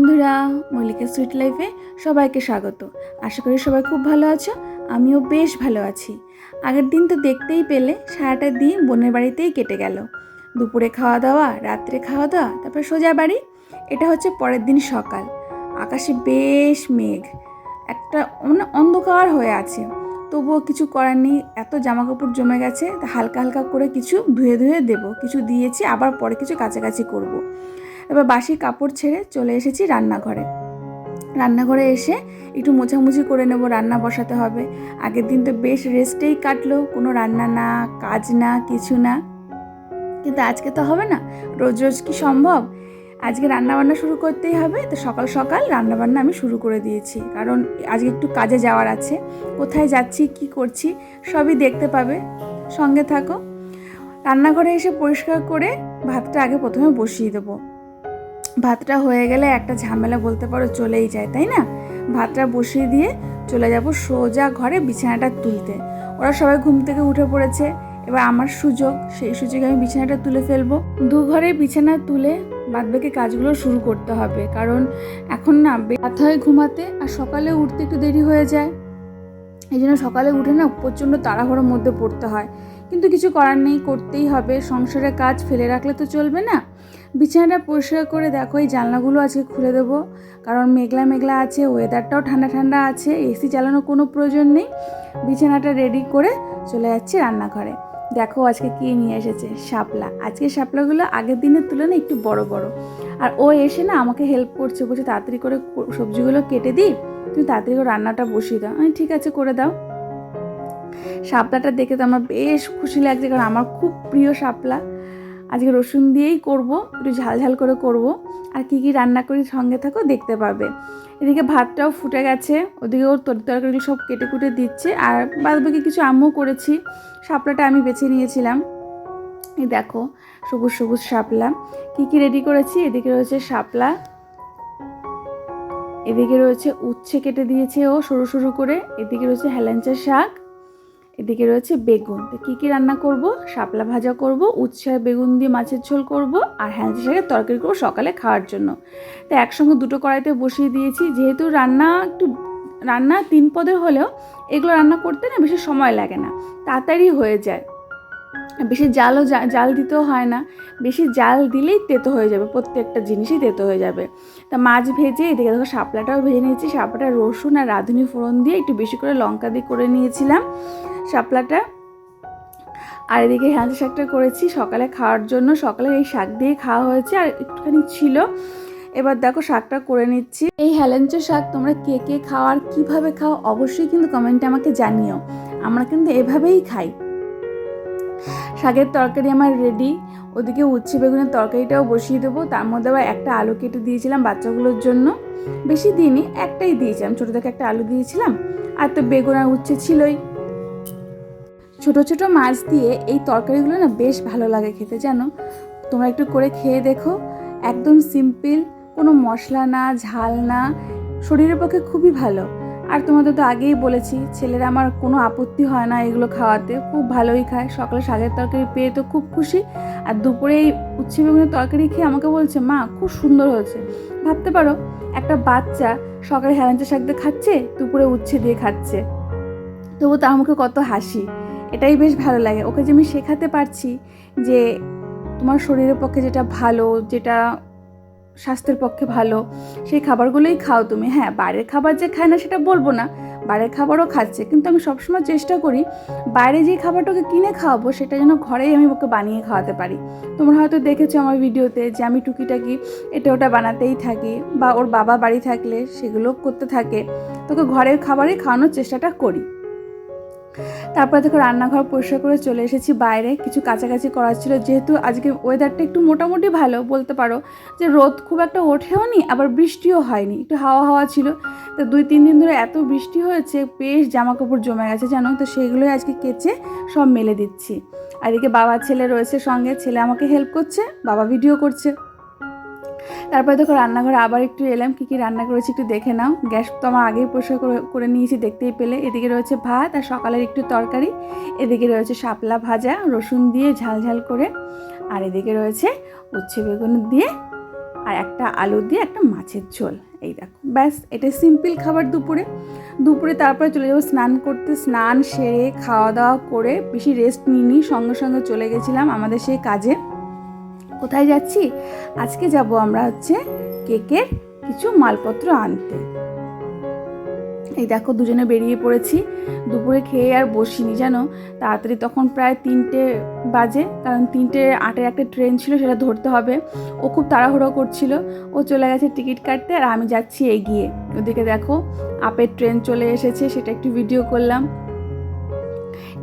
বন্ধুরা, মল্লিকা সুইট লাইফে সবাইকে স্বাগত। আশা করি সবাই খুব ভালো আছো, আমিও বেশ ভালো আছি। আগের দিন তো দেখতেই পেলে, সারাটা দিন বোনের বাড়িতেই কেটে গেল। দুপুরে খাওয়া দাওয়া রাত্রে খাওয়া দাওয়া তারপরে সোজা বাড়ি। এটা হচ্ছে পরের দিন সকাল। আকাশে বেশ মেঘ। একটা মানে অন্ধকার হয়ে আছে। তবুও কিছু করার নেই, এত জামা কাপড় জমে গেছে, হালকা হালকা করে কিছু ধুয়ে ধুয়ে দেবো। কিছু দিয়েছি, আবার পরে কিছু কাছাকাছি করব। এবার বাসি কাপড় ছেড়ে চলে এসেছি রান্নাঘরে। রান্নাঘরে এসে একটু মোছামুছি করে নেব, রান্না বসাতে হবে। আগের দিন তো বেশ রেস্টেই কাটলো, কোনো রান্না না, কাজ না, কিছু না। কিন্তু আজকে তো হবে না, রোজ রোজ কি সম্ভব? আজকে রান্নাবান্না শুরু করতেই হবে, তো সকাল সকাল রান্নাবান্না আমি শুরু করে দিয়েছি। কারণ আজকে একটু কাজে যাওয়ার আছে, কোথায় যাচ্ছি, কি করছি, সবই দেখতে পাবে। সঙ্গে থাকো। রান্নাঘরে এসে পরিষ্কার করে ভাতটা আগে প্রথমে বসিয়ে দেবো। ভাতটা হয়ে গেলে একটা ঝামেলা বলতে পারো চলেই যায়, তাই না? ভাতটা বসিয়ে দিয়ে চলে যাব সোজা ঘরে বিছানাটা তুলতে। ওরা সবাই ঘুম থেকে উঠে পড়েছে। এবার আমার সুযোগ, সেই সুযোগে আমি বিছানাটা তুলে ফেলব। দু ঘরে বিছানা তুলে বাদবাকি কাজগুলো শুরু করতে হবে। কারণ এখন না রাত হয় ঘুমাতে আর সকালে উঠতে একটু দেরি হয়ে যায়। এই জন্য সকালে উঠে না প্রচণ্ড তাড়াহুড়োর মধ্যে পড়তে হয়। কিন্তু কিছু করার নেই, করতেই হবে। সংসারের কাজ ফেলে রাখলে তো চলবে না। বিছানাটা পরিষ্কার করে দেখো, এই জানলাগুলো আজকে খুলে দেবো। কারণ মেঘলা মেঘলা আছে ওয়েদারটাও ঠান্ডা ঠান্ডা আছে এসি চালানোর কোনো প্রয়োজন নেই। বিছানাটা রেডি করে চলে যাচ্ছি রান্নাঘরে। দেখো আজকে কি নিয়ে এসেছে? শাপলা। আজকে শাপলাগুলো আগের দিনের তুলনায় একটু বড় বড়। আর ও এসে না আমাকে হেল্প করছে। বলছে, তাড়াতাড়ি করে সবজিগুলো কেটে দিই। তুমি তাড়াতাড়ি রান্নাটা বসিয়ে দাও। আমি ঠিক আছে, করে দাও। শাপলাটা দেখে তো আমার বেশ খুশি লাগছে, কারণ আমার খুব প্রিয় শাপলা। আজকে রসুন দিয়েই করব, একটু ঝাল ঝাল করে করব। আর কি কি রান্না করি সঙ্গে থাকো, দেখতে পাবে এদিকে ভাতটাও ফুটে গেছে, ওদিকে ওর তরি তরকারিগুলো সব কেটে কুটে দিচ্ছে। আর বাদ বাকি কিছু আম্মু করেছি, শাপলাটা আমি বেছে নিয়েছিলাম। এই দেখো, সবুজ সবুজ শাপলা। কি কি রেডি করেছি? এদিকে রয়েছে শাপলা এদিকে রয়েছে উচ্ছে কেটে দিয়েছে ও সরু সরু করে। এদিকে রয়েছে হেলেঞ্চা শাক। এদিকে রয়েছে বেগুন। তো কী কী রান্না করব? শাপলা ভাজা করব, উচ্ছে বেগুন দিয়ে মাছের ঝোল করব আর হ্যাঁচি শাকের তরকারি করব সকালে খাওয়ার জন্য। তো একসঙ্গে দুটো কড়াইতে বসিয়ে দিয়েছি। যেহেতু রান্না একটু, রান্না তিন পদের হলেও এগুলো রান্না করতে না বেশি সময় লাগে না। তাড়াতাড়ি হয়ে যায়। বেশি জালও জাল দিতেও হয় না। বেশি জাল দিলেই তেতো হয়ে যাবে, প্রত্যেকটা জিনিসই তেতো হয়ে যাবে। তা মাছ ভেজে এদিকে দেখো শাপলাটাও ভেজে নিয়েছি। শাপলাটা রসুন আর রাঁধুনি ফোড়ন দিয়ে একটু বেশি করে লঙ্কা দিয়ে করে নিয়েছিলাম শাপলাটা। আর এদিকে হ্যাঁচা শাকটা করেছি সকালে খাওয়ার জন্য। সকালে এই শাক দিয়ে খাওয়া হয়েছে আর একটুখানি ছিল। এবার দেখো শাকটা করে নিচ্ছি। এই হেলেঞ্চো শাক তোমরা কে কে খাও আর কীভাবে খাও অবশ্যই কিন্তু কমেন্টে আমাকে জানিও। আমরা কিন্তু এভাবেই খাই। শাকের তরকারি আমার রেডি ওদিকে উচ্ছে বেগুনের তরকারিটাও বসিয়ে দেবো। তার মধ্যে আবার একটা আলু কেটে দিয়েছিলাম বাচ্চাগুলোর জন্য। বেশি দিইনি, একটাই দিয়েছিলাম। ছোটো থেকে একটা আলু দিয়েছিলাম। আর তো বেগুন আর উচ্ছে ছিলই। ছোট ছোট মাছ দিয়ে এই তরকারিগুলো না বেশ ভালো লাগে খেতে, জানো? তোমরা একটু করে খেয়ে দেখো। একদম সিম্পল কোনো মশলা না, ঝাল না। শরীরের পক্ষে খুবই ভালো। আর তোমাদের তো আগেই বলেছি, ছেলেরা আমার কোনো আপত্তি হয় না এগুলো খাওয়াতে। খুব ভালোই খায়, সকালে শাকের তরকারি পেয়ে তো খুব খুশি। আর দুপুরে এই উচ্ছে বেগুনের তরকারি খেয়ে আমাকে বলছে, মা, খুব সুন্দর হয়েছে। ভাবতে পারো, একটা বাচ্চা সকালে হেলাঞ্চা শাক দিয়ে খাচ্ছে, দুপুরে উচ্ছে দিয়ে খাচ্ছে। তবু তার মুখে কত হাসি, এটাই বেশ ভালো লাগে। ওকে যে আমি শেখাতে পারছি যে তোমার শরীরের পক্ষে যেটা ভালো, যেটা স্বাস্থ্যের পক্ষে ভালো। সেই খাবারগুলোই খাও তুমি। হ্যাঁ বাইরের খাবার যে খায় না সেটা বলব না। বাইরের খাবারও খাচ্ছে। কিন্তু আমি সবসময় চেষ্টা করি বাইরে যে খাবারটাকে কিনে খাওয়াবো সেটা যেন ঘরেই আমি ওকে বানিয়ে খাওয়াতে পারি। তোমরা হয়তো দেখেছ আমার ভিডিওতে যে আমি টুকিটাকি এটা ওটা বানাতেই থাকি বা ওর বাবা বাড়ি থাকলে সেগুলো করতে থাকে। তোকে ঘরের খাবারই খাওয়ানোর চেষ্টাটা করি। তারপরে দেখো রান্নাঘর পরিষ্কার করে চলে এসেছি বাইরে। কিছু কাছাকাছি করার ছিল। যেহেতু আজকে ওয়েদারটা একটু মোটামুটি ভালো, বলতে পারো যে রোদ খুব একটা ওঠেও নি, আবার বৃষ্টিও হয়নি। একটু হাওয়া হাওয়া ছিল। তো দুই, তিন দিন ধরে এত বৃষ্টি হয়েছে, বেশ জামা কাপড় জমে গেছে, জানো? তো সেইগুলোই আজকে কেচে সব মেলে দিচ্ছি। আর এদিকে বাবা ছেলে রয়েছে সঙ্গে। ছেলে আমাকে হেল্প করছে, বাবা ভিডিও করছে। তারপরে দেখো রান্নাঘরে আবার একটু এলাম, কী কী রান্না করেছি একটু দেখে নাও। গ্যাস তো আমার আগেই পরিষ্কার করে নিয়েছি, দেখতেই পেলে। এদিকে রয়েছে ভাত আর সকালের একটু তরকারি। এদিকে রয়েছে শাপলা ভাজা, রসুন দিয়ে ঝাল ঝাল করে। আর এদিকে রয়েছে উচ্ছে বেগুন দিয়ে আর একটা আলু দিয়ে একটা মাছের ঝোল। এই দেখো, ব্যাস, এটা সিম্পল খাবার দুপুরে। দুপুরে তারপরে চলে যাব স্নান করতে। স্নান সেরে খাওয়া দাওয়া করে বেশি রেস্ট নিইনি, সঙ্গে সঙ্গে চলে গেছিলাম আমাদের সেই কাজে। কোথায় যাচ্ছি? আজকে যাব আমরা হচ্ছে কেকের কিছু মালপত্র আনতে। এই দেখো দুজনে বেরিয়ে পড়েছি। দুপুরে খেয়ে আর বসিনি, জানো? তাড়াতাড়ি তখন প্রায় তিনটে বাজে, কারণ তিনটে আটের একটা ট্রেন ছিল, সেটা ধরতে হবে। ও খুব তাড়াহুড়ো করছিল। ও চলে গেছে টিকিট কাটতে আর আমি যাচ্ছি এগিয়ে। ওদিকে দেখো, আপের ট্রেন চলে এসেছে, সেটা একটু ভিডিও করলাম।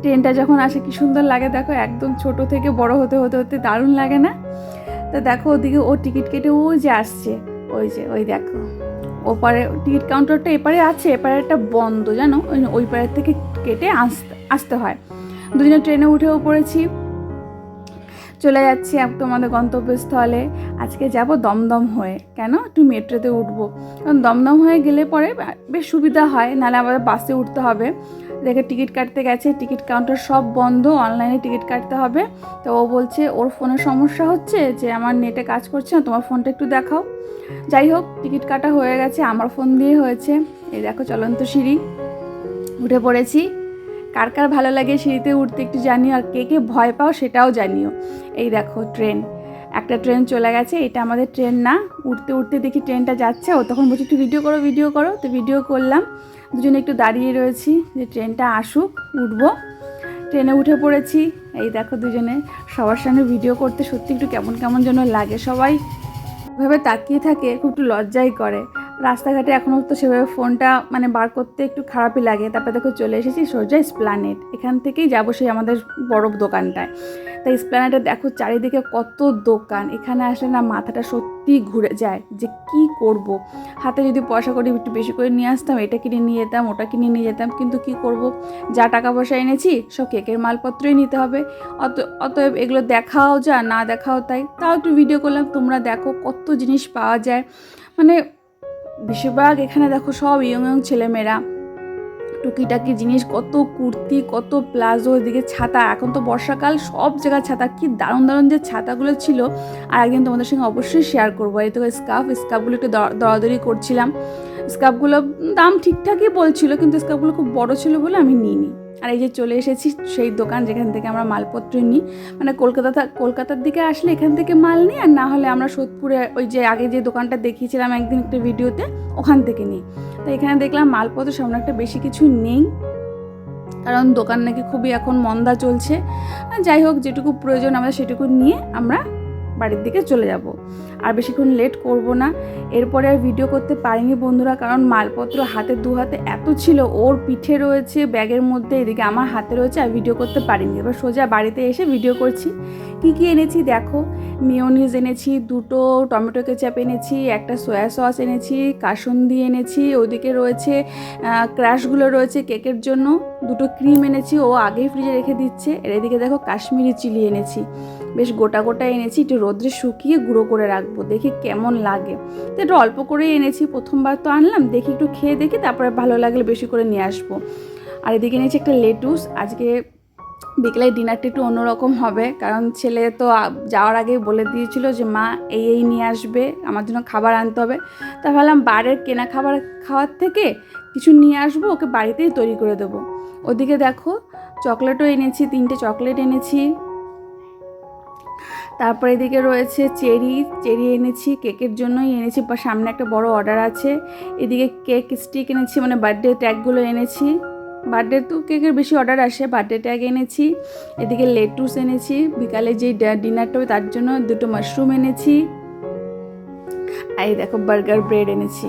ট্রেনটা যখন আসে, কি সুন্দর লাগে দেখো, একদম ছোট থেকে বড় হতে হতে হতে দারুণ লাগে না? তা দেখো ওদিকে ও টিকিট কেটে ও যে আসছে, ওই যে, ওই দেখো। ওপারে টিকিট কাউন্টারটা এপারে আছে, এপারে একটা বন্ধ, জানো? ওই পারের থেকে কেটে আসতে আসতে হয়। দুজনে ট্রেনে উঠেও পড়েছি। চলে যাচ্ছি আমাদের গন্তব্যস্থলে। আজকে যাব দমদম হয়ে। কেন? একটু মেট্রোতে উঠবো। কারণ দমদম হয়ে গেলে পরে বেশ সুবিধা হয়, নাহলে আমাদের বাসে উঠতে হবে। দেখে টিকিট কাটতে গেছে, টিকিট কাউন্টার সব বন্ধ, অনলাইনে টিকিট কাটতে হবে। তো ও বলছে, ওর ফোনে সমস্যা হচ্ছে যে আমার নেটে কাজ করছে না, তোমার ফোনটা একটু দেখাও। যাই হোক, টিকিট কাটা হয়ে গেছে, আমার ফোন দিয়ে হয়েছে। এই দেখো চলন্ত সিঁড়ি, উঠে পড়েছি। কার কার ভালো লাগে সিঁড়িতে উঠতে একটু জানিও, আর কে কে ভয় পাও সেটাও জানিও। এই দেখো, ট্রেন। একটা ট্রেন চলে গেছে, এটা আমাদের ট্রেন না। উঠতে উঠতে দেখি ট্রেনটা যাচ্ছে, ও তখন বলছি, একটু ভিডিও করো ভিডিও করো। তো ভিডিও করলাম। দুজনে একটু দাঁড়িয়ে রয়েছি যে ট্রেনটা আসুক, উঠবো। ট্রেনে উঠে পড়েছি। এই দেখো দুজনে সবার সামনে ভিডিও করতে, সত্যি একটু কেমন কেমন যেন লাগে। সবাই ভাবে তাকিয়ে থাকে, খুব একটু লজ্জাই করে। রাস্তাঘাটে এখনও তো সেভাবে ফোনটা মানে বার করতে একটু খারাপই লাগে। তারপরে দেখো চলে এসেছি সোজা স্প্লানেট এখান থেকেই যাব সেই আমাদের বড় দোকানটায়। তাই স্প্লানেটে দেখো চারিদিকে কত দোকান। এখানে আসলে না মাথাটা সত্যি ঘুরে যায় যে কি করব। হাতে যদি পয়সা করে একটু বেশি করে নিয়ে আসতাম, এটা কিনে নিয়ে যেতাম, ওটা কিনে নিয়ে যেতাম, কিন্তু কি করব? যা টাকা পয়সা এনেছি, সব কেকের মালপত্রই নিতে হবে। অত, অতএব এগুলো দেখাও যা না দেখাও তাই। তাও একটু ভিডিও করলাম, তোমরা দেখো কত জিনিস পাওয়া যায়। মানে বেশিরভাগ এখানে দেখো সব ইয়ং ইয়ং ছেলেমেয়েরা। টুকিটাকি জিনিস, কত কুর্তি, কত প্লাজো, এদিকে ছাতা। এখন তো বর্ষাকাল, সব জায়গায় ছাতা। কি দারুণ দারুণ যে ছাতাগুলো ছিল। আর একদিন তোমাদের সঙ্গে অবশ্যই শেয়ার করব। এই তো স্কার্ফ স্কার্ফগুলো একটু দরাদরি করছিলাম। স্কার্ফগুলো দাম ঠিকঠাকই বলছিল, কিন্তু স্কার্ফগুলো খুব বড় ছিল বলে আমি নিইনি। আর এই যে চলে এসেছি, সেই দোকান যেখান থেকে আমরা মালপত্র নিই। মানে কলকাতা কলকাতার দিকে আসলে এখান থেকে মাল নিই, আর না হলে আমরা সোদপুরে ওই যে আগে যে দোকানটা দেখিয়েছিলাম একদিন একটা ভিডিওতে ওখান থেকে নিই। তো এখানে দেখলাম মালপত্র সামনে একটা বেশি কিছু নেই। কারণ দোকান নাকি খুবই এখন মন্দা চলছে। যাই হোক, যেটুকু প্রয়োজন আমরা সেটুকু নিয়ে আমরা বাড়ির দিকে চলে যাব। আর বেশিক্ষণ লেট করব না। এরপরে আর ভিডিও করতে পারিনি বন্ধুরা, কারণ মালপত্র হাতে দু হাতে এত ছিল। ওর পিঠে রয়েছে, ব্যাগের মধ্যে, এদিকে আমার হাতে রয়েছে, আর ভিডিও করতে পারিনি। এবার সোজা বাড়িতে এসে ভিডিও করছি। কি কি এনেছি দেখো? মিওনিজ এনেছি, দুটো টমেটো কেচাপ এনেছি, একটা সয়া সস এনেছি, কাসুন্দি এনেছি, ওদিকে রয়েছে ক্র্যাশগুলো রয়েছে কেকের জন্য। দুটো ক্রিম এনেছি, ও আগেই ফ্রিজে রেখে দিচ্ছে। এর এদিকে দেখো কাশ্মীরি চিলি এনেছি। বেশ গোটা গোটা এনেছি, একটু রোদ্রে শুকিয়ে গুঁড়ো করে রাখব, দেখি কেমন লাগে। তো একটু অল্প করেই এনেছি, প্রথমবার তো আনলাম, দেখি একটু খেয়ে দেখি, তারপরে ভালো লাগলে বেশি করে নিয়ে আসব। আর এদিকে এনেছি একটা লেটুস, আজকে বিকেলে ডিনারটা একটু অন্যরকম হবে। কারণ ছেলে তো যাওয়ার আগেই বলে দিয়েছিল যে, মা, এই এই নিয়ে আসবে, আমার জন্য খাবার আনতে হবে। তা ভাবলাম বাড়ির কেনা খাবার খাওয়ার থেকে কিছু নিয়ে আসব, ওকে বাড়িতেই তৈরি করে দেবো। ওদিকে দেখো, চকলেটও এনেছি, তিনটে চকলেট এনেছি। তারপরে এদিকে রয়েছে চেরি চেরি এনেছি, কেকের জন্যই এনেছি, বা সামনে একটা বড় অর্ডার আছে। এদিকে কেক স্টিক এনেছি মানে বার্থডে ট্যাগগুলো এনেছি। বার্থডে তো কেকের বেশি অর্ডার আসে, বার্থডে ট্যাগ এনেছি, এদিকে লেটুস এনেছি, বিকালে যেই ডিনারটা হবে তার জন্য দুটো মাশরুম এনেছি। এই দেখো বার্গার ব্রেড এনেছি,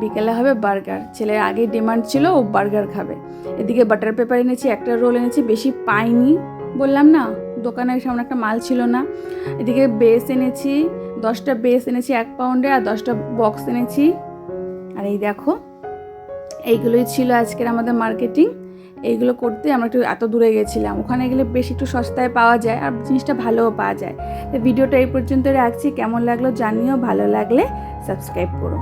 বিকেলে হবে বার্গার, ছেলের আগে ডিমান্ড ছিল ও বার্গার খাবে। এদিকে বাটার পেপার এনেছি, একটা রোল এনেছি, বেশি পাইনি বললাম না, দোকানের সামনে একটা মাল ছিল না। এদিকে বেস এনেছি, দশটা বেস এনেছি এক পাউন্ডে আর দশটা বক্স এনেছি। আর এই দেখো এইগুলোই ছিল আজকের আমাদের মার্কেটিং এইগুলো করতে আমরা একটু এত দূরে গেছিলাম। ওখানে গেলে বেশ একটু সস্তায় পাওয়া যায় আর জিনিসটা ভালোও পাওয়া যায়। ভিডিওটা এই পর্যন্ত রাখছি। কেমন লাগল জানিও, ভালো লাগলে সাবস্ক্রাইব করো।